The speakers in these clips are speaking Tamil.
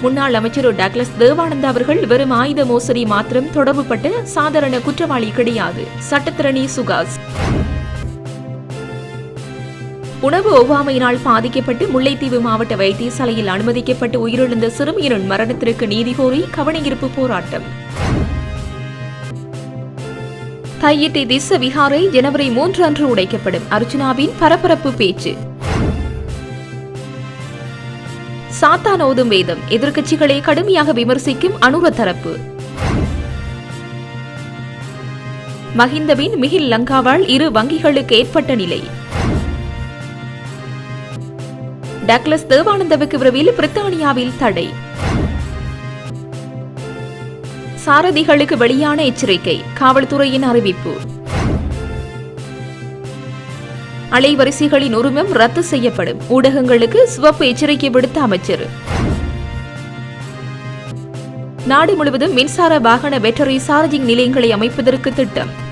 முன்னாள் அமைச்சர் டாக்லஸ் தேவானந்தா அவர்கள் வெறும் ஆயுத மோசடி மாத்திரம் தொடர்புபட்ட சாதாரண குற்றவாளி கிடையாது. சட்டத்திரணி சுகாஸ். உணவு ஒவ்வாமையினால் பாதிக்கப்பட்டு முல்லைத்தீவு மாவட்ட வைத்தியசாலையில் அனுமதிக்கப்பட்டு உயிரிழந்த சிறுமியின் மரணத்திற்கு நீதி கோரி கவனஈர்ப்பு போராட்டம். தையிட்டி திச விஹாரை ஜனவரி மூன்று அன்று உடைக்கப்படும். அர்ச்சனாவின் பரபரப்பு பேச்சு. சாத்தான் ஓதும் வேதம். எதிர்க்கட்சிகளை கடுமையாக விமர்சிக்கும் அனுர தரப்பு. மஹிந்தவின் மிகில் லங்காவால் இரு வங்கிகளுக்கு ஏற்பட்ட நிலை. டக்ளஸ் தேவானந்தவுக்கு விரைவில் பிரித்தானியாவில் தடை. சாரதிகளுக்கு வெளியான எச்சரிக்கை. காவல்துறையின் அறிவிப்பு. அலைவரிசைகளின் உரிமம் ரத்து செய்யப்படும். ஊடகங்களுக்கு சிவப்பு எச்சரிக்கை விடுத்த அமைச்சர். நாடு முழுவதும் மின்சார வாகன பேட்டரி சார்ஜிங் நிலையங்களை அமைப்பதற்கு திட்டம்.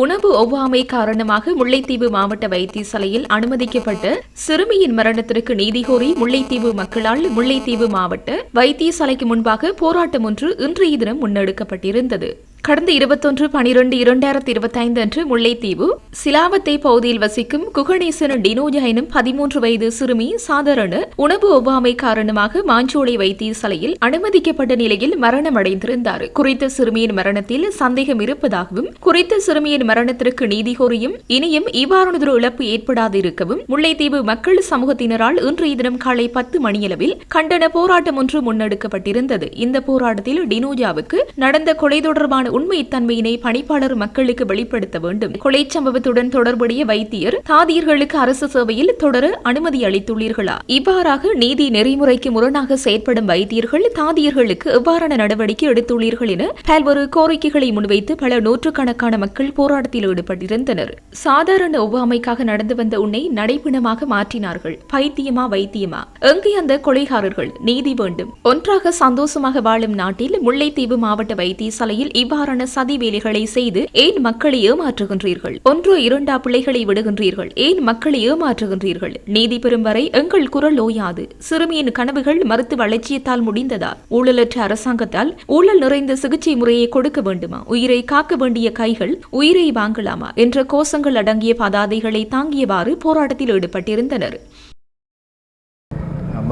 உணவு ஒவ்வாமை காரணமாக முல்லைத்தீவு மாவட்ட வைத்தியசாலையில் அனுமதிக்கப்பட்ட சிறுமியின் மரணத்திற்கு நீதி கோரி முல்லைத்தீவு மக்களால் முல்லைத்தீவு மாவட்ட வைத்தியசாலைக்கு முன்பாக போராட்டம் ஒன்று இன்றைய தினம் முன்னெடுக்கப்பட்டிருந்தது. கடந்த இருபத்தொன்று பனிரெண்டு இரண்டாயிரத்தி இருபத்தைந்து அன்று முல்லைத்தீவு சிலாவத்தை பகுதியில் வசிக்கும் குகணேசன் டினோஜா எனும் பதிமூன்று வயது சிறுமி சாதாரண உணவு ஒவ்வாமை காரணமாக மாஞ்சோலை வைத்தியசாலையில் அனுமதிக்கப்பட்ட நிலையில் மரணமடைந்திருந்தார். குறித்த சிறுமியின் மரணத்தில் சந்தேகம் இருப்பதாகவும் குறித்த சிறுமியின் மரணத்திற்கு நீதி கோரியும் இனியும் இவ்வாறானதொரு இழப்பு ஏற்படாது இருக்கவும் முல்லைத்தீவு மக்கள் சமூகத்தினரால் இன்றைய தினம் காலை பத்து மணியளவில் கண்டன போராட்டம் ஒன்று முன்னெடுக்கப்பட்டிருந்தது. இந்த போராட்டத்தில் டினோஜாவுக்கு நடந்த கொலை தொடர்பான உண்மைத்தன்மையினை பணிப்பாளர் மக்களுக்கு வெளிப்படுத்த வேண்டும். கொலை சம்பவத்துடன் தொடர்புடைய வைத்தியர் தாதியர்களுக்கு அரசு சேவையில் தொடர அனுமதி அளித்துள்ளீர்களா? இவ்வாறாக நீதி நெறிமுறைக்கு முரணாக செயற்படும் வைத்தியர்கள் தாதியர்களுக்கு எவ்வாறான நடவடிக்கை எடுத்துள்ளீர்கள் என பல்வேறு கோரிக்கைகளை முன்வைத்து பல நூற்றுக்கணக்கான மக்கள் போராட்டத்தில் ஈடுபட்டிருந்தனர். சாதாரண ஒவ்வாமைக்காக நடந்து வந்த உன்னை நடைப்பிணமாக மாற்றினார்கள். பைத்தியமா வைத்தியமா? எங்கே அந்த கொலைகாரர்கள்? நீதி வேண்டும். ஒன்றாக சந்தோஷமாக வாழும் நாட்டில் முல்லைத்தீவு மாவட்ட வைத்தியசாலையில் சாதாரண சதி வேலைகளை செய்து ஏன் மக்களை ஏமாற்றுகின்றீர்கள்? ஒன்றோ இரண்டா பிள்ளைகளை விடுகின்றீர்கள். ஏன் மக்களை ஏமாற்றுகின்றீர்கள்? நீதி பெறும் வரை எங்கள் குரல் ஓயாது சிறுமியின் கனவுகள் மருத்துவ அலட்சியத்தால் முடிந்ததா? ஊழலற்ற அரசாங்கத்தால் ஊழல் நிறைந்த சிகிச்சை முறையை கொடுக்க வேண்டுமா? உயிரை காக்க வேண்டிய கைகள் உயிரை வாங்கலாமா? என்ற கோஷங்கள் அடங்கிய பதாதைகளை தாங்கியவாறு போராட்டத்தில் ஈடுபட்டிருந்தனர்.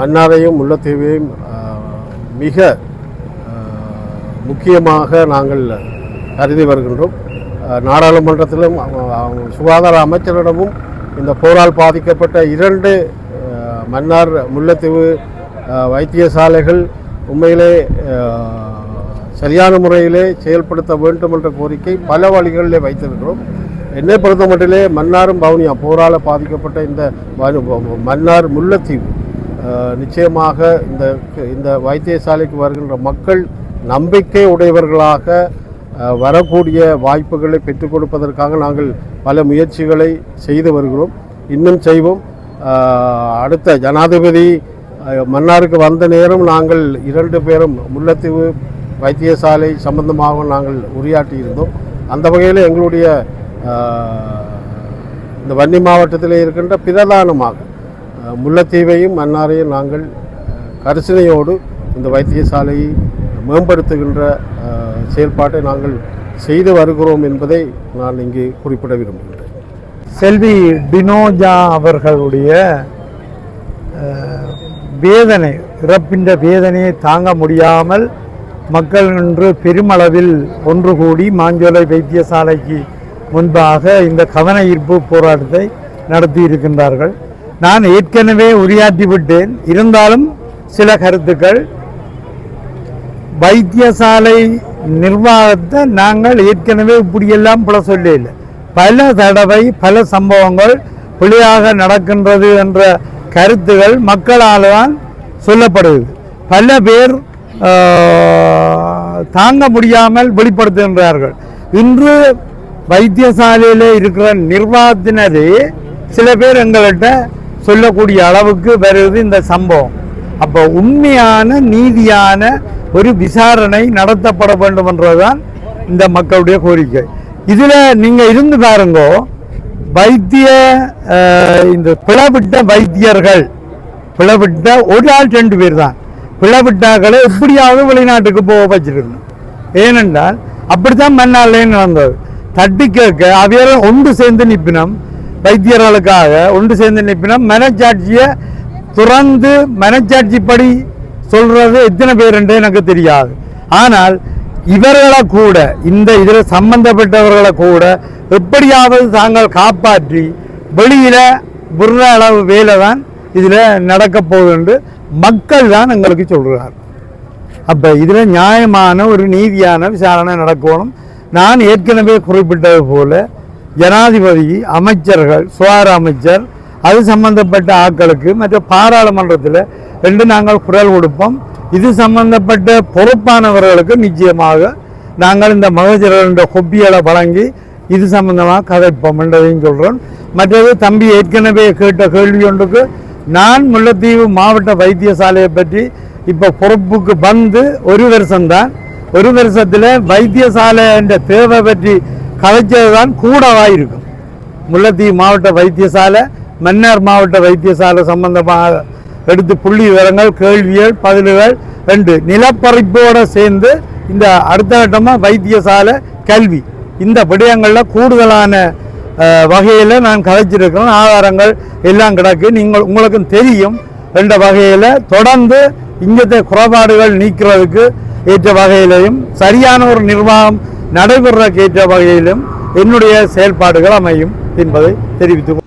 மன்னாரையும் முல்லத்தீவையும் மிக முக்கியமாக நாங்கள் கருதி வருகின்றோம். நாடாளுமன்றத்திலும் சுகாதார அமைச்சரிடமும் இந்த போரால் பாதிக்கப்பட்ட இரண்டு மன்னார் முல்லைத்தீவு வைத்தியசாலைகள் உண்மையிலே சரியான முறையிலே செயல்படுத்த வேண்டும் என்ற கோரிக்கை பல வழிகளிலே வைத்திருக்கிறோம். என்னை பொறுத்த மட்டிலே மன்னாரும் பவுனியா போரால் பாதிக்கப்பட்ட இந்த மன்னார் முல்லைத்தீவு நிச்சயமாக இந்த இந்த வைத்தியசாலைக்கு வருகின்ற மக்கள் நம்பிக்கை உடையவர்களாக வரக்கூடிய வாய்ப்புகளை பெற்றுக் கொடுப்பதற்காக நாங்கள் பல முயற்சிகளை செய்து வருகிறோம். இன்னும் செய்வோம். அடுத்த ஜனாதிபதி மன்னாருக்கு வந்த நேரம் நாங்கள் இரண்டு பேரும் முல்லைத்தீவு வைத்தியசாலை சம்பந்தமாக நாங்கள் உரையாற்றியிருந்தோம் அந்த வகையில் எங்களுடைய இந்த வன்னி மாவட்டத்தில் இருக்கின்ற பிரதானமாக முல்லைத்தீவையும் மன்னாரையும் நாங்கள் கரிசனையோடு இந்த வைத்தியசாலையை மேம்படுத்துகின்ற செயல்பாட்டை நாங்கள் செய்து வருகிறோம் என்பதை நான் இங்கே குறிப்பிட விரும்புகின்றேன். செல்வி டினோஜா அவர்களுடைய வேதனை இறப்பின்ற வேதனையை தாங்க முடியாமல் மக்கள் இன்று பெருமளவில் ஒன்று கூடி மாஞ்சோலை வைத்தியசாலைக்கு முன்பாக இந்த கவன ஈர்ப்பு போராட்டத்தை நடத்தி இருக்கின்றார்கள். நான் ஏற்கனவே உரையாற்றி விட்டேன். இருந்தாலும் சில கருத்துக்கள் வைத்தியசாலை நிர்வாகத்தை நாங்கள் ஏற்கனவே இப்படியெல்லாம் பல சொல்லியில்லை பல தடவை பல சம்பவங்கள் பிழையாக நடக்கின்றது என்ற கருத்துகள் மக்களால் தான் சொல்லப்படுது பல பேர் தாங்க முடியாமல் வெளிப்படுத்துகின்றார்கள். இன்று வைத்தியசாலையில் இருக்கிற நிர்வாகத்தினரே சில பேர் எங்கள்கிட்ட சொல்லக்கூடிய அளவுக்கு வருது இந்த சம்பவம். அப்போ உண்மையான நீதியான ஒரு விசாரணை நடத்தப்பட வேண்டும் என்றதுதான் இந்த மக்களுடைய கோரிக்கை. இதில் நீங்கள் இருந்து பாருங்கோ வைத்திய இந்த பிளவிட்ட வைத்தியர்கள் பிளவிட்ட ஒரு ஆள் ரெண்டு பேர் தான். பிளவிட்டாக்களை எப்படியாவது வெளிநாட்டுக்கு போக வச்சிருக்கணும். ஏனென்றால் அப்படித்தான் மன்னாலே நடந்தது? தட்டி கேட்க அவையெல்லாம் ஒன்று சேர்ந்து நிப்பினம். வைத்தியர்களுக்காக ஒன்று சேர்ந்து நிப்பினம். மனச்சாட்சியை துறந்து மனச்சாட்சிப்படி சொல்றது எத்தனை பேருன்றே எனக்கு தெரியாது. ஆனால் இவர்களை கூட இந்த இதில் சம்பந்தப்பட்டவர்களை கூட எப்படியாவது தாங்கள் காப்பாற்றி வெளியில விடுற அளவு வேலை தான் இதில் நடக்க போகுதுன்னு மக்கள் தான் எங்களுக்கு சொல்கிறார் அப்போ இதில் நியாயமான ஒரு நீதியான விசாரணை நடக்கணும். நான் ஏற்கனவே குறிப்பிட்டது போல ஜனாதிபதி அமைச்சர்கள் சுகாதார அமைச்சர் அது சம்பந்தப்பட்ட ஆட்களுக்கு மற்ற பாராளுமன்றத்தில் ரெண்டு நாங்கள் குரல் கொடுப்போம். இது சம்பந்தப்பட்ட பொறுப்பானவர்களுக்கு நிச்சயமாக நாங்கள் இந்த மகஜர ஹொப்பிகளை வழங்கி இது சம்பந்தமாக கதைப்போம் என்றதையும் சொல்கிறோம் மற்றது தம்பி ஏற்கனவே கேட்ட கேள்வி ஒன்றுக்கு நான் முல்லைத்தீவு மாவட்ட வைத்தியசாலையை பற்றி இப்போ பொறுப்புக்கு வந்து ஒரு வருஷம்தான். ஒரு வருஷத்தில் வைத்தியசாலை என்ற தேவை பற்றி கதைச்சது தான் கூடவாக இருக்கும். முல்லைத்தீவு மாவட்ட வைத்தியசாலை மன்னார் மாவட்ட வைத்தியசாலை சம்பந்தமாக எடுத்து புள்ளி விவரங்கள் கேள்விகள் பதில்கள் ரெண்டு நிலப்பறிப்போடு சேர்ந்து இந்த அடுத்த கட்டமாக வைத்தியசாலை கல்வி. இந்த விடயங்களில் கூடுதலான வகையில் நான் கதைச்சிருக்கிறேன். ஆதாரங்கள் எல்லாம் கிடக்கு. நீங்கள் உங்களுக்கும் தெரியும். என்ற வகையில் தொடர்ந்து இங்கத்தை குறைபாடுகள் நீக்கிறதுக்கு ஏற்ற வகையிலையும் சரியான ஒரு நிர்வாகம் நடைபெறக்கு ஏற்ற வகையிலும் என்னுடைய செயல்பாடுகள் அமையும் என்பதை தெரிவித்து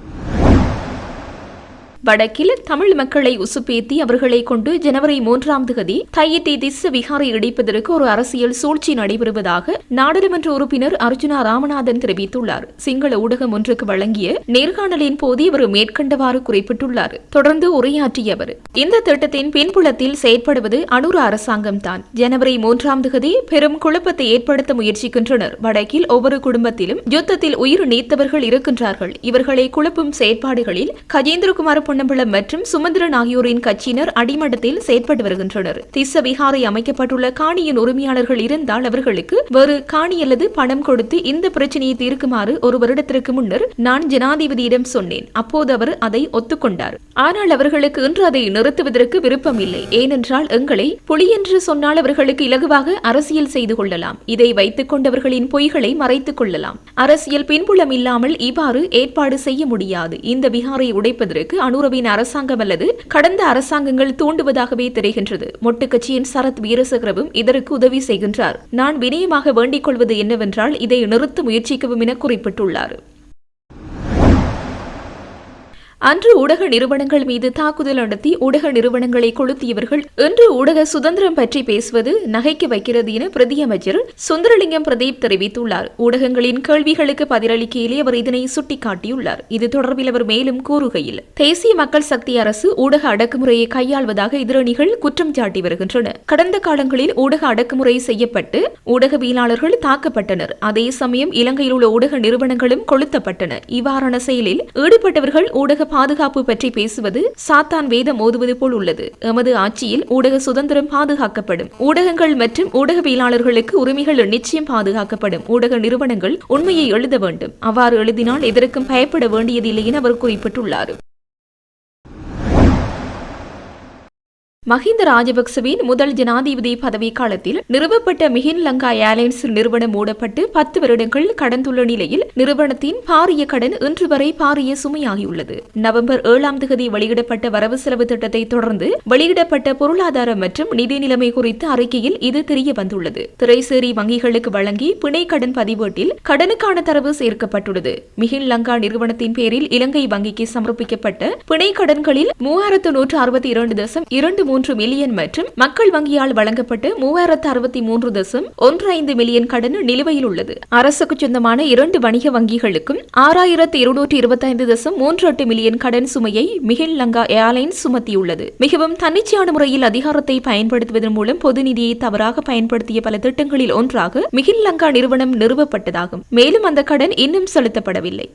வடக்கில் தமிழ் மக்களை உசுப்பேத்தி அவர்களை கொண்டு ஜனவரி மூன்றாம் தேதி தையிட்டி திஸ்ஸ விகாரை இடிப்பதற்கு ஒரு அரசியல் சூழ்ச்சி நடைபெறுவதாக நாடாளுமன்ற உறுப்பினர் அர்ஜுனா ராமநாதன் தெரிவித்துள்ளார். சிங்கள ஊடகம் ஒன்றுக்கு வழங்கிய நேர்காணலின் போது இவர் மேற்கண்டவாறு குறிப்பிட்டுள்ளார். தொடர்ந்து உரையாற்றிய அவர் இந்த திட்டத்தின் பின்புலத்தில் செயற்படுவது அனுர அரசாங்கம் தான். ஜனவரி மூன்றாம் தேதி பெரும் குழப்பத்தை ஏற்படுத்த முயற்சிக்கின்றனர். வடக்கில் ஒவ்வொரு குடும்பத்திலும் யுத்தத்தில் உயிர் நீத்தவர்கள் இருக்கின்றார்கள். இவர்களை குழப்பும் செயற்பாடுகளில் கஜேந்திரகுமார் பொன்னம்பலம் மற்றும் சுமந்திரன் ஆகியோரின் கட்சியினர் அடிமட்டத்தில் செயற்பட்டு வருகின்றனர். திஸ்ஸ விகாரை அமைக்கப்பட்டுள்ள காணியின் உரிமையாளர்கள் இருந்தால் அவர்களுக்கு வேறு காணி அல்லது பணம் கொடுத்து இந்த பிரச்சனையை தீர்க்குமாறு ஒரு வருடத்திற்கு முன்னர் நான் ஜனாதிபதியிடம் சொன்னேன். அப்போது அவர் அதை ஒத்துக்கொண்டார். ஆனால் அவர்களுக்கு இன்று அதை நிறுத்துவதற்கு விருப்பம் இல்லை. ஏனென்றால் எங்களை புலி என்று சொன்னால் அவர்களுக்கு இலகுவாக அரசியல் செய்து கொள்ளலாம். இதை வைத்துக் கொண்டவர்களின் பொய்களை மறைத்துக் கொள்ளலாம். அரசியல் பின்புலம் இல்லாமல் இவ்வாறு ஏற்பாடு செய்ய முடியாது. இந்த விகாரை உடைப்பதற்கு அனுர அனுரவின் அரசாங்கம் அல்லது கடந்த அரசாங்கங்கள் தூண்டுவதாகவே தெரிகின்றது. மொட்டு கட்சியின் சரத் வீரசகரவும் இதற்கு உதவி செய்கின்றார். நான் வினயமாக வேண்டிக் கொள்வது என்னவென்றால் இதை நிறுத்த முயற்சிக்கவும் என குறிப்பிட்டுள்ளார். அன்று ஊடக நிறுவனங்கள் மீது தாக்குதல் நடத்தி ஊடக நிறுவனங்களை கொளுத்தியவர்கள் இன்று ஊடக சுதந்திரம் பற்றி பேசுவது நகைக்கு வைக்கிறது என பிரதியமைச்சர் சுந்தரலிங்கம் பிரதீப் தெரிவித்துள்ளார். ஊடகங்களின் கேள்விகளுக்கு பதிலளிக்கையிலே அவர் இதனை சுட்டிக்காட்டியுள்ளார். இது தொடர்பில் அவர் மேலும் கூறுகையில் தேசிய மக்கள் சக்தி அரசு ஊடக அடக்குமுறையை கையாள்வதாக எதிரணிகள் குற்றம் சாட்டி வருகின்றன. கடந்த காலங்களில் ஊடக அடக்குமுறை செய்யப்பட்டு ஊடகவியலாளர்கள் தாக்கப்பட்டனர். அதே சமயம் இலங்கையில் உள்ள ஊடக நிறுவனங்களும் கொளுத்தப்பட்டன. இவ்வாறான செயலில் ஈடுபட்டவர்கள் ஊடக பாதுகாப்பு பற்றி பேசுவது சாத்தான் வேதம் ஓதுவது போல் உள்ளது. எமது ஆட்சியில் ஊடக சுதந்திரம் பாதுகாக்கப்படும். ஊடகங்கள் மற்றும் ஊடகவியலாளர்களுக்கு உரிமைகள் நிச்சயம் பாதுகாக்கப்படும். ஊடக நிறுவனங்கள் உண்மையை எழுத வேண்டும். அவ்வாறு எழுதினால் எதற்கும் பயப்பட வேண்டியதில்லை என அவர் குறிப்பிட்டுள்ளார். மஹிந்த ராஜபக்சவின் முதல் ஜனாதிபதி பதவி காலத்தில் நிறுவப்பட்ட மிகின் லங்கா ஏர்லைன்ஸ் நிறுவனம் மூடப்பட்டு பத்து வருடங்கள் கடந்துள்ள நிலையில் நிறுவனத்தின் பாரிய கடன் இன்று வரை பாரிய சுமையாகியுள்ளது. நவம்பர் ஏழாம் தேதி வெளியிடப்பட்ட வரவு செலவு திட்டத்தை தொடர்ந்து வெளியிடப்பட்ட பொருளாதார மற்றும் நிதி நிலைமை குறித்த அறிக்கையில் இது தெரிய வந்துள்ளது. திரைசேரி வங்கிகளுக்கு வழங்கி பிணை கடன் பதிவேட்டில் கடனுக்கான தரவு சேர்க்கப்பட்டுள்ளது. மிகின் லங்கா நிறுவனத்தின் பேரில் இலங்கை வங்கிக்கு சமர்ப்பிக்கப்பட்ட பிணை கடன்களில் மூவாயிரத்து நூற்று அறுபத்தி இரண்டு தசம் இரண்டு மூன்று மில்லியன் மற்றும் மக்கள் வங்கியால் வழங்கப்பட்ட மூவாயிரத்து அறுபத்தி மூன்று தசம் ஒன்று ஐந்து மில்லியன் கடன் நிலுவையில் உள்ளது. அரசுக்கு சொந்தமான இரண்டு வணிக வங்கிகளுக்கும் ஆறாயிரத்து இருநூற்று இருபத்தைந்து தசம் மூன்று எட்டு மில்லியன் கடன் சுமையை மிகில் லங்கா ஏர்லைன்ஸ் சுமத்தியுள்ளது. மிகவும் தன்னிச்சையான முறையில் அதிகாரத்தை பயன்படுத்துவதன் மூலம் பொது நிதியை தவறாக பயன்படுத்திய பல திட்டங்களில் ஒன்றாக மிகில் லங்கா நிறுவனம் நிறுவப்பட்டதாகும். மேலும் அந்த கடன் இன்னும் செலுத்தப்படவில்லை.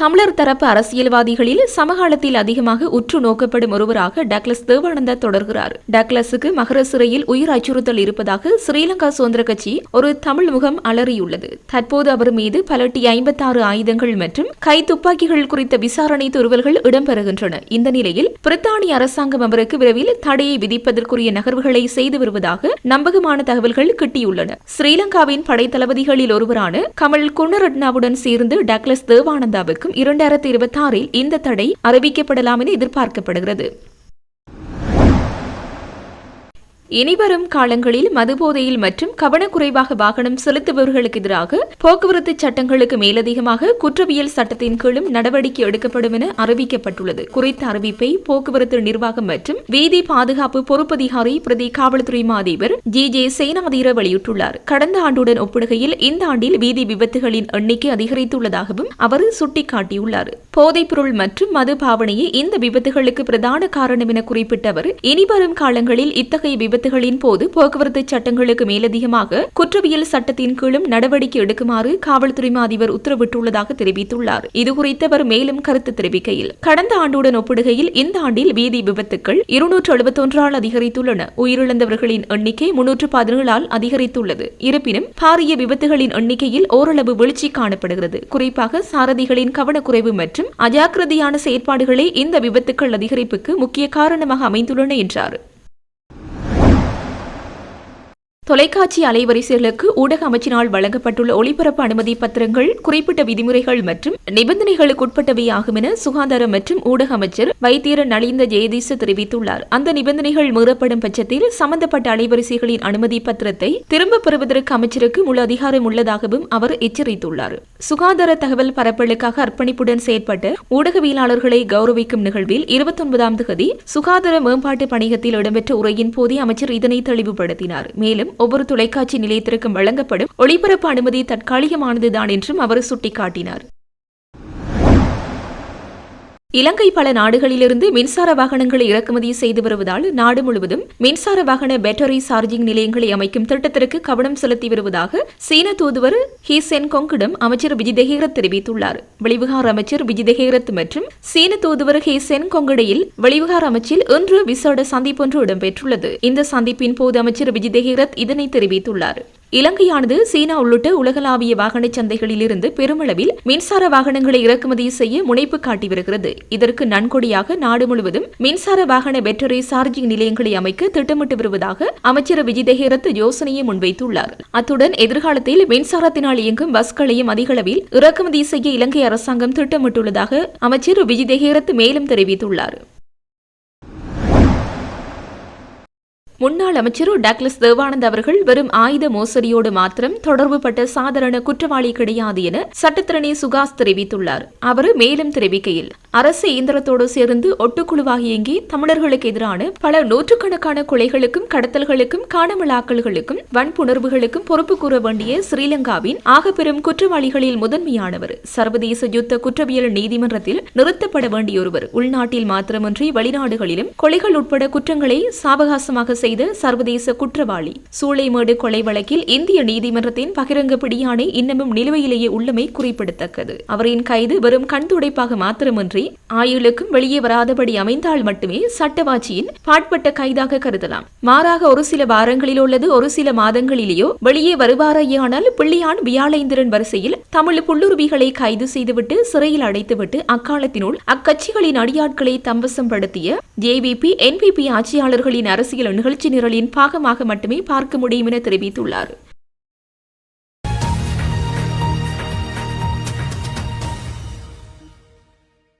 தமிழர் தரப்பு அரசியல்வாதிகளில் சமகாலத்தில் அதிகமாக உற்று நோக்கப்படும் ஒருவராக டக்ளஸ் தேவானந்தா தொடர்கிறார். டக்ளஸுக்கு மகர சிறையில் உயிர் அச்சுறுத்தல் இருப்பதாக ஸ்ரீலங்கா சுதந்திர கட்சி ஒரு தமிழ் முகம் அலறியுள்ளது. தற்போது அவர் மீது பலட்டி ஐம்பத்தாறு ஆயுதங்கள் மற்றும் கை துப்பாக்கிகள் குறித்த விசாரணை துருவல்கள் இடம்பெறுகின்றன. இந்த நிலையில் பிரித்தானிய அரசாங்கம் அவருக்கு விரைவில் தடையை விதிப்பதற்குரிய நகர்வுகளை செய்து வருவதாக நம்பகமான தகவல்கள் கிட்டியுள்ளன. ஸ்ரீலங்காவின் படைத்தளபதிகளில் ஒருவரான கமல் குணரட்னாவுடன் சேர்ந்து டக்ளஸ் தேவானந்தாவுக்கும் இரண்டாயிரத்தி இருபத்தி ஆறில் இந்த தடை அறிவிக்கப்படலாம் என எதிர்பார்க்கப்படுகிறது. இனிவரும் காலங்களில் மதுபோதையில் மற்றும் கவனக்குறைவாக வாகனம் செலுத்துபவர்களுக்கு எதிராக போக்குவரத்து சட்டங்களுக்கு மேலதிகமாக குற்றவியல் சட்டத்தின் கீழும் நடவடிக்கை எடுக்கப்படும் என அறிவிக்கப்பட்டுள்ளது. குறித்த அறிவிப்பை போக்குவரத்து நிர்வாகம் மற்றும் வீதி பாதுகாப்பு பொறுப்பதிகாரி பிரதி காவல்துறை மாதிபர் ஜி. ஜே. சேனாதீர வெளியிட்டுள்ளார். கடந்த ஆண்டுடன் ஒப்பிடுகையில் இந்த ஆண்டில் வீதி விபத்துகளின் எண்ணிக்கை அதிகரித்துள்ளதாகவும் அவர் சுட்டிக்காட்டியுள்ளார். போதைப்பொருள் மற்றும் மது பாவனையே இந்த விபத்துகளுக்கு பிரதான காரணம் என குறிப்பிட்ட அவர் இனிவரும் காலங்களில் இத்தகைய விபத்துகளின் போது போக்குவரத்து சட்டங்களுக்கு மேலதிகமாக குற்றவியல் சட்டத்தின் கீழும் நடவடிக்கை எடுக்குமாறு காவல்துறை அதிபர் உத்தரவிட்டுள்ளதாக தெரிவித்துள்ளார். இதுகுறித்து அவர் மேலும் கருத்து தெரிவிக்கையில் கடந்த ஆண்டுடன் ஒப்பிடுகையில் இந்த ஆண்டில் வீதி விபத்துக்கள் இருநூற்று எழுபத்தொன்றால் அதிகரித்துள்ளன. உயிரிழந்தவர்களின் எண்ணிக்கை முன்னூற்று பதினேழால் அதிகரித்துள்ளது. இருப்பினும் பாரிய விபத்துகளின் எண்ணிக்கையில் ஓரளவு வீழ்ச்சி காணப்படுகிறது. குறிப்பாக சாரதிகளின் கவனக்குறைவு மற்றும் அஜாக்கிரதையான செயற்பாடுகளே இந்த விபத்துக்கள் அதிகரிப்புக்கு முக்கிய காரணமாக அமைந்துள்ளன என்றார். தொலைக்காட்சி அலைவரிசைகளுக்கு ஊடக அமைச்சினால் வழங்கப்பட்டுள்ள ஒளிபரப்பு அனுமதி பத்திரங்கள் குறிப்பிட்ட விதிமுறைகள் மற்றும் நிபந்தனைகளுக்கு உட்பட்டவை ஆகும் என சுகாதார மற்றும் ஊடக அமைச்சர் வைத்தியர் நலிந்த ஜெயதீச தெரிவித்துள்ளார். அந்த நிபந்தனைகள் மீறப்படும் பட்சத்தில் சம்பந்தப்பட்ட அலைவரிசைகளின் அனுமதி பத்திரத்தை திரும்பப் பெறுவதற்கு அமைச்சருக்கு முழு அதிகாரம் உள்ளதாகவும் அவர் எச்சரித்துள்ளார். சுகாதார தகவல் பரப்பலுக்காக அர்ப்பணிப்புடன் செயற்பட்ட ஊடகவியலாளர்களை கௌரவிக்கும் நிகழ்வில் இருபத்தொன்பதாம் தேதி சுகாதார மேம்பாட்டு பணியகத்தில் இடம்பெற்ற உரையின் போதே அமைச்சர் இதனை தெளிவுபடுத்தினார். மேலும் ஒவ்வொரு தொலைக்காட்சி நிலையத்திற்கும் வழங்கப்படும் ஒளிபரப்பு அனுமதி தற்காலிகமானதுதான் என்றும் அவர் சுட்டிக்காட்டினார். இலங்கை பல நாடுகளிலிருந்து மின்சார வாகனங்களை இறக்குமதி செய்து வருவதால் நாடு முழுவதும் மின்சார வாகன பேட்டரி சார்ஜிங் நிலையங்களை அமைக்கும் திட்டத்திற்கு கவனம் செலுத்தி வருவதாக சீன தூதுவர் ஹி சென் கொங்கிடம் அமைச்சர் விஜிதஹேரத் தெரிவித்துள்ளார். வெளிவிகார அமைச்சர் விஜிதஹேரத் மற்றும் சீன தூதுவர் ஹி சென் வெளிவிகார அமைச்சில் இன்று விசேட சந்திப்பொன்று இடம்பெற்றுள்ளது. இந்த சந்திப்பின் போது அமைச்சர் விஜிதஹேரத் இதனை தெரிவித்துள்ளார். இலங்கையானது சீனா உள்ளிட்ட உலகளாவிய வாகன சந்தைகளிலிருந்து பெருமளவில் மின்சார வாகனங்களை இறக்குமதி செய்ய முனைப்பு காட்டி வருகிறது. இதற்கு நன்கொடியாக நாடு முழுவதும் மின்சார வாகன பேட்டரி சார்ஜிங் நிலையங்களை அமைக்க திட்டமிட்டு வருவதாக அமைச்சர் விஜிதேகரத் யோசனையை முன்வைத்துள்ளார். அத்துடன் எதிர்காலத்தில் மின்சாரத்தினால் இயங்கும் பஸ்களையும் அதிகளவில் இறக்குமதி செய்ய இலங்கை அரசாங்கம் திட்டமிட்டுள்ளதாக அமைச்சர் விஜிதேகரத் மேலும் தெரிவித்துள்ளார். முன்னாள் அமைச்சர் டக்ளஸ் தேவானந்த் அவர்கள் வெறும் ஆயுத மோசடியோடு மாத்திரம் தொடர்புபட்ட சாதாரண குற்றவாளி கிடையாது என சட்டத்திரணி சுகாஸ் தெரிவித்துள்ளார். அவர் மேலும் தெரிவிக்கையில் அரசு இயந்திரத்தோடு சேர்ந்து ஒட்டுக்குழுவாக இயங்கி தமிழர்களுக்கு எதிரான பல நூற்றுக்கணக்கான கொலைகளுக்கும் கடத்தல்களுக்கும் காணாமலாக்கல்களுக்கும் வன்புணர்வுகளுக்கும் பொறுப்பு கூற வேண்டிய ஸ்ரீலங்காவின் ஆகப்பெரும் குற்றவாளிகளில் முதன்மையானவர். சர்வதேச யுத்த குற்றவியல் நீதிமன்றத்தில் நிறுத்தப்பட வேண்டியொருவர். உள்நாட்டில் மாத்திரமின்றி வெளிநாடுகளிலும் கொலைகள் உட்பட குற்றங்களை சாவகாசமாக செய்ய செய்த சர்வதேச குற்றவாளி. சூளைமேடு கொலை வழக்கில் இந்திய நீதிமன்றத்தின் பகிரங்க பிடியாணை இன்னமும் நிலுவையிலேயே உள்ளமை குறிப்பிடத்தக்கது. அவரின் கைது வெறும் கண்துடைப்பாக மாத்திரமின்றி ஆயுளுக்கும் வெளியே வராதபடி அமைந்தால் மட்டுமே சட்டவாட்சியின் பாட்பட்ட கைதாக கருதலாம். மாறாக ஒரு சில வாரங்களில் உள்ளது ஒரு சில மாதங்களிலேயோ வெளியே வருவாரையானால் பிள்ளையான் வியாழேந்திரன் வரிசையில் தமிழ் புல்லுருவிகளை கைது செய்துவிட்டு சிறையில் அடைத்துவிட்டு அக்காலத்தினுள் அக்கட்சிகளின் அடியாட்களை தம்பசம் படுத்திய ஜேவிபி என்பிபி ஆட்சியாளர்களின் அரசியல் நிகழ்ச்சி நிரலின் பாகமாக மட்டுமே பார்க்க முடியும் என தெரிவித்துள்ளார்.